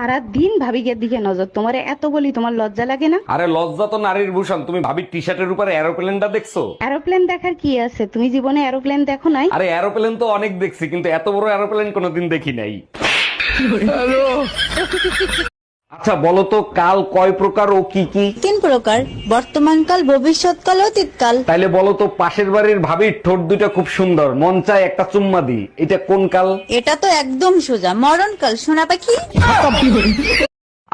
সারা দিন ভাবিকের দিকে নজর। তোমার এত বলি তোমার লজ্জা লাগে না? আরে লজ্জা তো নারীর ভূষণ। তুমি ভাবির টি শার্টের উপরে এরোপ্লেনটা দেখছ? এরোপ্লেন দেখার কি আছে? তুমি জীবনে এরোপ্লেন দেখো নাই? আরে এরোপ্লেন তো অনেক দেখছি কিন্তু এত বড় এরোপ্লেন কোনোদিন দেখি নাই। আচ্ছা বলো তো কাল কয় প্রকার ও কি? কি প্রকার বর্তমানকাল ভবিষ্যৎকাল অতীতকাল। তাইলে বলো তো পাশের বাড়ির ভাবির ঠোঁট দুটো খুব সুন্দর মন চায় একটা চুম্মা দি এটা কোন কাল? এটা তো একদম সোজা মরণকাল সোনা পাখি।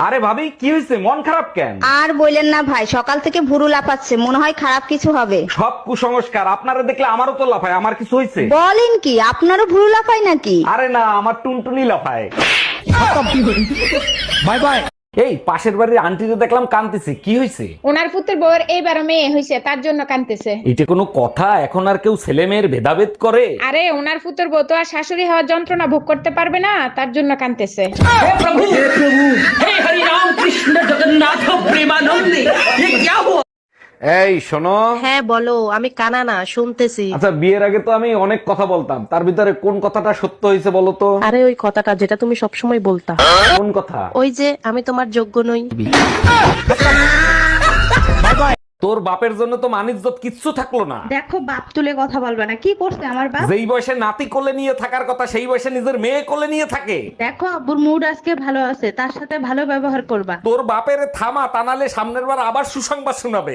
আরে ভাবি কি হয়েছে মন খারাপ কেন? আর বললেন না ভাই সকাল থেকে ভুরু লাফাচ্ছে মনে হয় খারাপ কিছু হবে। সব কুসংস্কার আপনারা দেখলে আমারও তো লাফায় আমার কিছু হয়েছে বলেন কি আপনারও ভুরু লাফায় নাকি? আরে না আমার টুনটুনি লাফায়। Bye bye. এই পাশের বাড়ির আন্টিতে দেখলাম কান্দিছে কি হয়েছে ওনার পুত্রের বউয়ের এইবার মেয়ে হয়েছে তার জন্য কানতেছে এটা কোনো কথা? এখন আর কেউ ছেলে মেয়ের ভেদাভেদ করে? আরে ওনার পুত্রের বউ তো আর শাশুড়ি হওয়ার যন্ত্রণা ভোগ করতে পারবে না তার জন্য কানতেছে এই শোনো। হ্যাঁ বলো আমি কানা না শুনতেছি। আচ্ছা বিয়ের আগে তো আমি অনেক কথা বলতাম। তার ভিতরে কোন কথাটা সত্য হয়েছে বলো তো? আরে ওই কথাটা যেটা তুমি সবসময় বলতা। কোন কথা? ওই যে আমি তোমার যোগ্য নই। তোর বাপের জন্য তো মানিজ্জত কিচ্ছু থাকল না। দেখো বাপ তুলে কথা বলবে না। কি করছে আমার বাপ? যেই বয়সে নাতি কোলে নিয়ে থাকার কথা সেই বয়সে নিজের মেয়ে কোলে নিয়ে থাকে। দেখো আব্বুর মুড আজকে ভালো আছে তার সাথে ভালো ব্যবহার করবা। তোর বাপের থামা টানালে সামনের বার আবার সুসংবাদ শোনাবে।